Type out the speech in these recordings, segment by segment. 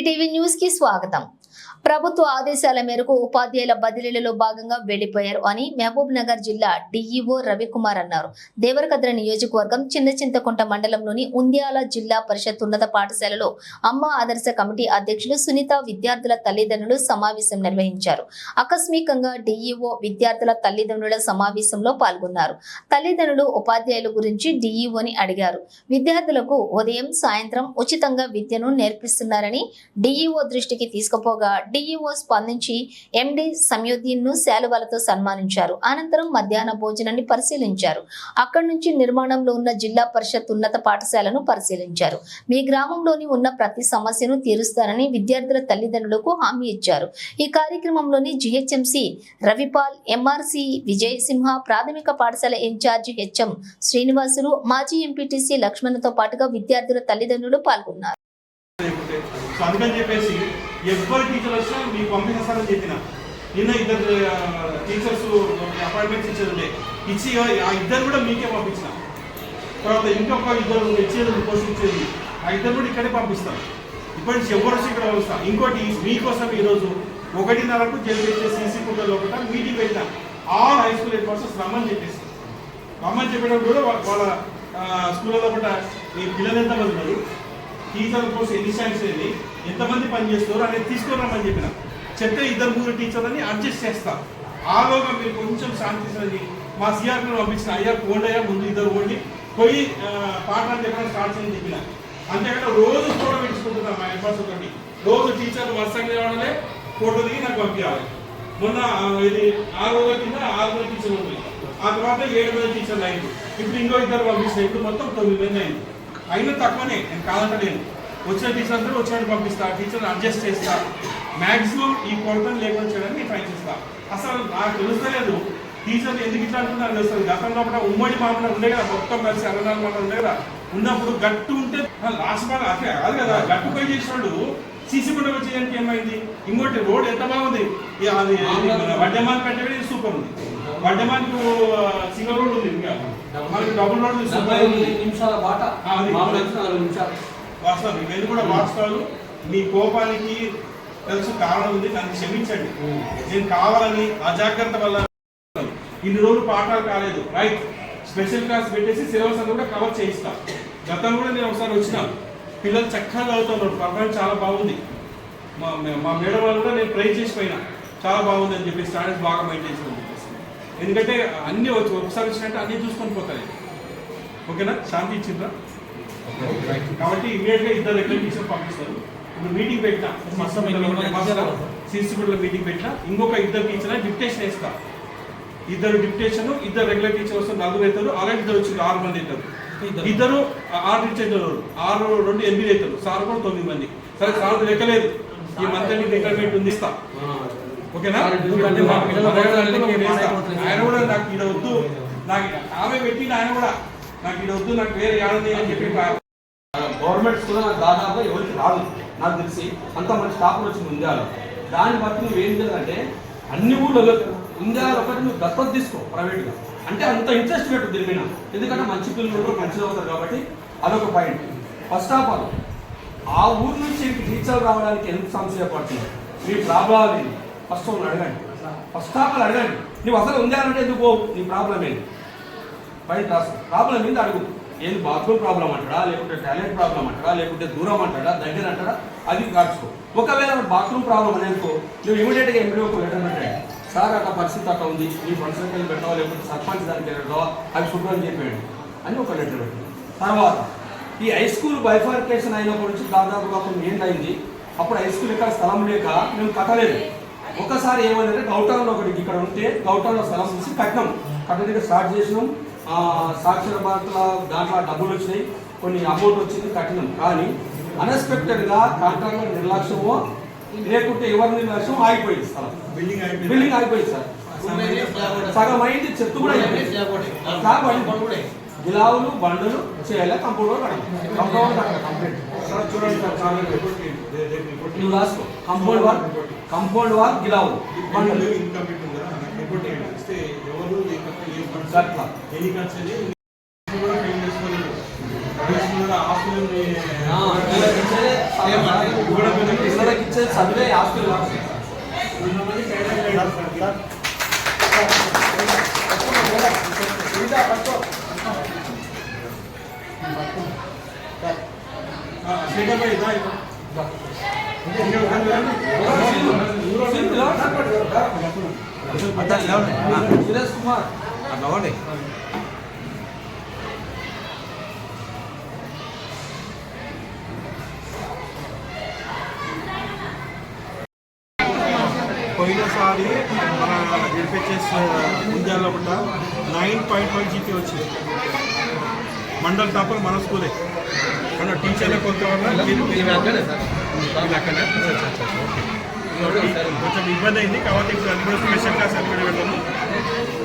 NDTV న్యూస్కి స్వాగతం. ప్రభుత్వ ఆదేశాల మేరకు ఉపాధ్యాయుల బదిలీలలో భాగంగా వెళ్ళిపోయారు అని మహబూబ్ నగర్ జిల్లా డిఈఓ రవికుమార్ అన్నారు. దేవరకద్ర నియోజకవర్గం చిన్న చింతకుంట మండలంలోని ఉంద్యాల జిల్లా పరిషత్ ఉన్నత పాఠశాలలో అమ్మ ఆదర్శ కమిటీ అధ్యక్షులు సునీత విద్యార్థుల తల్లిదండ్రులు సమావేశం నిర్వహించారు. ఆకస్మికంగా డిఈఓ విద్యార్థుల తల్లిదండ్రుల సమావేశంలో పాల్గొన్నారు. తల్లిదండ్రులు ఉపాధ్యాయుల గురించి డిఈఓని అడిగారు. విద్యార్థులకు ఉదయం సాయంత్రం ఉచితంగా విద్యను నేర్పిస్తున్నారని డిఈఓ దృష్టికి తీసుకుపోగా డీఈఓ స్పందించి ఎండి సంయుద్దీన్ను శాలువాలతో సన్మానించారు. అనంతరం మధ్యాహ్న భోజనాన్ని పరిశీలించారు. అక్కడి నుంచి నిర్మాణంలో ఉన్న జిల్లా పరిషత్ ఉన్నత పాఠశాలను పరిశీలించారు. మీ గ్రామంలోని ఉన్న ప్రతి సమస్యను తీరుస్తారని విద్యార్థుల తల్లిదండ్రులకు హామీ ఇచ్చారు. ఈ కార్యక్రమంలోని జిహెచ్ఎంసి రవిపాల్ ఎంఆర్సి విజయసింహ ప్రాథమిక పాఠశాల ఇన్ఛార్జి హెచ్ఎం శ్రీనివాసులు మాజీ ఎంపీటీసీ లక్ష్మణ్తో పాటుగా విద్యార్థుల తల్లిదండ్రులు పాల్గొన్నారు. లేకపోతే ఎవరి టీచర్ వచ్చినా మీకు పంపించేస్తారని చెప్పిన. నిన్న ఇద్దరు టీచర్స్ అపాయింట్మెంట్స్ ఇచ్చేది ఉండే ఇచ్చి ఆ ఇద్దరు కూడా మీకే పంపించిన. తర్వాత ఇంకొక ఇద్దరు ఇచ్చేది పోస్ట్ ఇచ్చేది ఆ ఇద్దరు కూడా ఇక్కడే పంపిస్తాం. ఇప్పటి నుంచి ఎవరు వచ్చి ఇక్కడ పంపిస్తాం. ఇంకోటి మీకోసం ఈరోజు ఒకటిన్నరకు జరిగే సీసీ కుంట లోపల మీటింగ్ పెట్టిన. All high school head masters రమ్మని చెప్పేసి. రమ్మని చెప్పేటప్పుడు కూడా వాళ్ళ స్కూళ్ళలో కూడా ఈ పిల్లలు ఎంతమంది ఉన్నారు? టీచర్ కోసం ఎన్ని సైన్స్ ఏంది? ఎంతమంది పని చేస్తారు అనేది తీసుకురామని చెప్పిన. చెప్తే ఇద్దరు ముగ్గురు టీచర్లని అడ్జస్ట్ చేస్తారు ఆలోగా మీరు కొంచెం శాంతి మా సిఆర్ పంపించిన అయ్యా పోండి అయ్యా ముందు ఇద్దరు పోండి. పోయి పాఠాలు చెప్పడం స్టార్ట్ చేయని చెప్పిన. అంతేకాకుండా రోజు ఫోటో పెట్టుకుంటున్నాం మా ఎంపర్స్ తోటి రోజు టీచర్లు వరుసగా వాడలే ఫోటో దిగి నాకు పంపించాలి. మొన్న ఇది ఆరు రోజుల కింద ఆరు మంది టీచర్లు ఉంది ఆ తర్వాత ఏడు మంది టీచర్లు అయింది. ఇప్పుడు ఇంకో ఇద్దరు పంపిస్తాయి ఇప్పుడు మొత్తం తొమ్మిది మంది అయింది. అయినా తక్కువనే నేను కాదంటలేను. వచ్చిన టీచర్ అందరూ వచ్చినట్టు పంపిస్తా టీచర్ అడ్జస్ట్ చేస్తా మాక్సిమం ఈ కొరతను లేకుండా చేయడానికి ట్రై చేస్తా అసలు నాకు తెలుస్తలేదు. టీచర్లు ఎందుకు ఇట్లా అంటున్నారు తెలుస్తుంది గతంలో కూడా ఉమ్మడి మామూలు ఉండే కదా మొత్తం కలిసి నాలుగు మాటలు ఉండే కదా. ఉన్నప్పుడు గట్టు ఉంటే లాస్ట్ మాట అట్లే కాదు కదా. గట్టు పై చేసినోడు సీసీ కూడా వచ్చేయడానికి ఏమైంది? ఇంకోటి రోడ్ ఎంత బాగుంది? అది వడ్డమాన్ కంటే కూడా ఇది సూపర్ ఉంది. వడ్డమాన్కు సింగల్ రోడ్ ఉంది ఇంకా. మనకి డబుల్ రోడ్ సూపర్ నిమిషాల బాట. నిమిషాలు. వాస్తవం. ఇవన్నీ కూడా వాస్తవాలు. మీ కోపానికి తెలుసు కారణం ఉంది. నన్ను క్షమించండి. నేను కావాలని అజాగ్రత్త వల్ల ఇన్ని రోజులు పాఠాలు కాలేదు. రైట్ స్పెషల్ క్లాస్ పెట్టేసి సిలబస్ అంతా కూడా కవర్ చేయిస్తా. గతంలో కూడా నేను ఒకసారి వచ్చినా. పిల్లలు చక్కగా చదువుతున్నారు. పర్ఫార్మెన్స్ చాలా బాగుంది. మా మా మేడం వాళ్ళు కూడా నేను ప్రైజ్ చేసి పోయినా చాలా బాగుంది అని చెప్పి స్టాండర్డ్స్ బాగా మెయింటైన్ చేసి ఎందుకంటే అన్నీ వచ్చి ఒకసారి వచ్చినట్టు అన్నీ చూసుకొని పోతాయి. ఓకేనా శాంతి ఇచ్చిండ్రా కాబట్టి ఇమీడియట్గా ఇద్దరు టీచర్ పంపిస్తారు. ఇప్పుడు మీటింగ్ పెట్టినా సిసిగూడలో మీటింగ్ పెట్టినా. ఇంకొక ఇద్దరు టీచర్ డిప్టేషన్ వేస్తా ఇద్దరు డిప్టేషన్ ఇద్దరు రెగ్యులర్ టీచర్ వస్తారు నలుగురు అవుతారు ఆల్రెడీ ఇద్దరు వచ్చి ఆరు మంది అవుతారు. ఇద్దరు. ఆరు టీచర్ ఆరు రెండు ఎనిమిది అవుతారు. సార్ కూడా తొమ్మిది మంది. సరే సార్ లెక్కలేదు. ఈ మంత్ నీకు రిక్వైర్మెంట్ ఉంది ఇస్తా. ఓకేనా. ఆయన కూడా నాకు ఈడ వద్దు. నాకు ఆమె పెట్టింది ఆయన కూడా. నాకు ఈడ వద్దు నాకు వేరే ఏడాది అని చెప్పి గవర్నమెంట్ స్కూల్లో నాకు దాదాపు ఎవరికి రాదు. నాకు తెలిసి అంత మంచి టాపర్ వచ్చింది ఉందాలో దాన్ని బట్టి నువ్వు ఏం చేయాలంటే అన్ని ఊళ్ళో ఉందాలు ఒకటి నువ్వు దత్తత తీసుకో ప్రైవేట్గా. అంటే అంత ఇంట్రెస్ట్ పెట్టు దీని మీద. ఎందుకంటే మంచి పిల్లలు మంచిది అవుతారు కాబట్టి అదొక పాయింట్. ఫస్ట్ ఆఫ్ ఆల్ ఆ ఊరు నుంచి టీచర్ రావడానికి ఎందుకు సమస్య పడుతుంది మీ ప్రాబ్లం ఏంటి? ఫస్ట్ వాళ్ళని అడగండి. ఫస్ట్ ఆఫ్ ఆల్ అడగండి. నువ్వు అసలు ఉందాలంటే ఎందుకు నీ ప్రాబ్లం ఏంటి? బయట ప్రాబ్లం ఏంది? అడుగు. ఏది బాత్రూమ్ ప్రాబ్లం అంటాడా లేకుంటే టాయిలెట్ ప్రాబ్లం అంటాడా లేకుంటే దూరం అంటాడా దగ్గర అంటాడా? అది కాచుకో ఒకవేళ బాత్రూమ్ ప్రాబ్లం అనేందుకో నువ్వు ఇమీడియట్గా ఎంపీ ఒక లెటర్ పెట్టాడు సార్ అక్కడ పరిస్థితి అక్కడ ఉంది. మీ ఫ్రెండ్ సర్కిల్ పెట్టావా లేకుంటే సర్పంచ్ దానికి వెళ్ళావా అవి శుభ్రం చెప్పాడు అని ఒక లెటర్ పెట్టాడు. తర్వాత ఈ హై స్కూల్ బైఫార్కేషన్ అయినప్పటి నుంచి దాదాపుగా కొన్ని ఏంటైంది అయింది. అప్పుడు హై స్కూల్ ఇక్కడ స్థలం లేక మేము కట్టలేదు. ఒకసారి ఏమైందంటే గౌటంలో ఒకటి ఇక్కడ ఉంటే గౌటంలో స్థలం తీసి కట్టినాం. కట్టడానికి స్టార్ట్ చేసినాం. సాక్షర భారత్ల దాంట్లో డబ్బులు వచ్చినాయి. కొన్ని అమౌంట్ వచ్చింది కట్టినాం. కానీ అన్ఎక్స్పెక్టెడ్గా కాంట్రాక్టర్ నిర్లక్ష్యమో లేకుంటే ఎవరి నిర్లక్ష్యం ఆగిపోయింది స్థలం. బిల్డింగ్ బిల్డింగ్ ఆగిపోయింది సార్. సగం అయింది చెత్త కూడా అయిపోయింది. గిలావులు బండులు చేయాలి కంపౌండ్ కట్టాలి కంపౌండ్ కట్టాలి కంప్లీట్ సార్ సార్ నువ్వు రాసుకో. కంపౌండ్ వాల్ కంపౌండ్ వాల్ గిలావులు బండ్లు. బండులు ఇన్కంప్లీట్ ఉంది కదా నాకు రిపోర్ట్ చేయండి ఇస్తే ఎవరు ఏ ఖర్చు, ఏ ఖర్చు, గట్ల. ఎన్ని ఖర్చు అని కూడా క్లెయిమ్ చేసుకోలేదు ప్రైవేట్ స్కూల్ కూడా హాస్టల్ వీళ్ళకి ఇచ్చేదే సురేష్ కుమార్ పోయినసారి మన జెడ్పిహెచ్ఎస్ ముంజాల్లో కూడా నైన్ పాయింట్ ఫైవ్ జీపీ వచ్చింది. మండల్ టాపర్ మన స్కూలే. కానీ టీచర్ల కొంత? కొంచెం ఇబ్బంది అయింది కాబట్టి ఇప్పుడు అది కూడా స్పెషల్ క్లాస్ అని కూడా పెడతాము.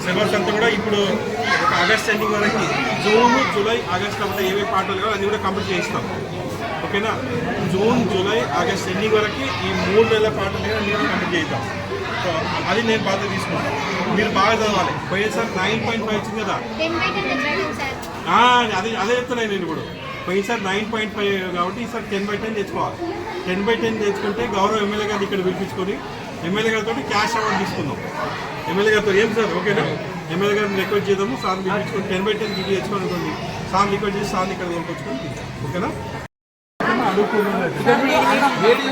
సిలబస్ అంతా కూడా ఇప్పుడు ఆగస్ట్ ఎండింగ్ వరకు జూన్ జూలై ఆగస్ట్ కాబట్టి ఏవే పాటలు కావాలి అది కూడా కంప్లీట్ చేయిస్తాం. ఓకేనా? జూన్ జూలై ఆగస్ట్ ఎండింగ్ వరకు ఈ మూడు నెలల పాటలు అన్ని కూడా కంప్లీట్ చేద్దాం అది నేను బాధ తీసుకుంటాను. మీరు బాగా చదవాలి. పోయేసారి నైన్ పాయింట్ ఫైవ్ వచ్చింది కదా? అదే అదే చెప్తున్నాను నేను ఇప్పుడు. పోయినసారి నైన్ పాయింట్ ఫైవ్ కాబట్టి ఈసారి టెన్ బై టెన్ తెచ్చుకోవాలి. టెన్ బై టెన్ తెచ్చుకుంటే గౌరవ ఎమ్మెల్యే గారిని ఇక్కడ పిలిపించుకొని ఎమ్మెల్యే గారితో క్యాష్ అవార్డు తీసుకుందాం. ఎమ్మెల్యే గారితో ఏం సార్? ఓకేనా? ఎమ్మెల్యే గారిని రిక్వెస్ట్ చేద్దాము. సార్ పిలిపించుకొని టెన్ బై టెన్ దిగి తెచ్చుకొని ఉంటుంది సార్ రిక్వెస్ట్ చేసి సార్ని ఇక్కడ కొనుక్కొచ్చుకొని తీద్దాం. ఓకేనా వేడి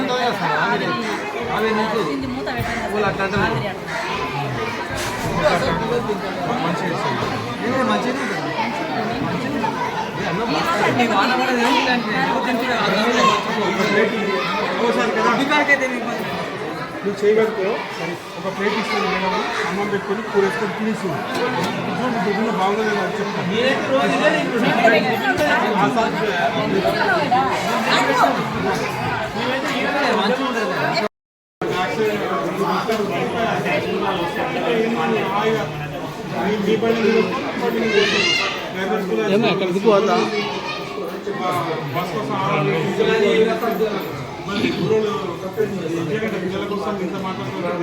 నువ్వు చేయగలుగుతావు ఒక ప్లేట్ ఇస్తుంది మేడం అన్నం పెట్టుకొని కూర వేసుకొని తినేసి చూడండి బాగుంది నేను చెప్తాను. అక్కడ దిగువద్దా మళ్ళీ గురువులు పిల్లల కోసం ఇంత మాట్లాడుతున్నారు?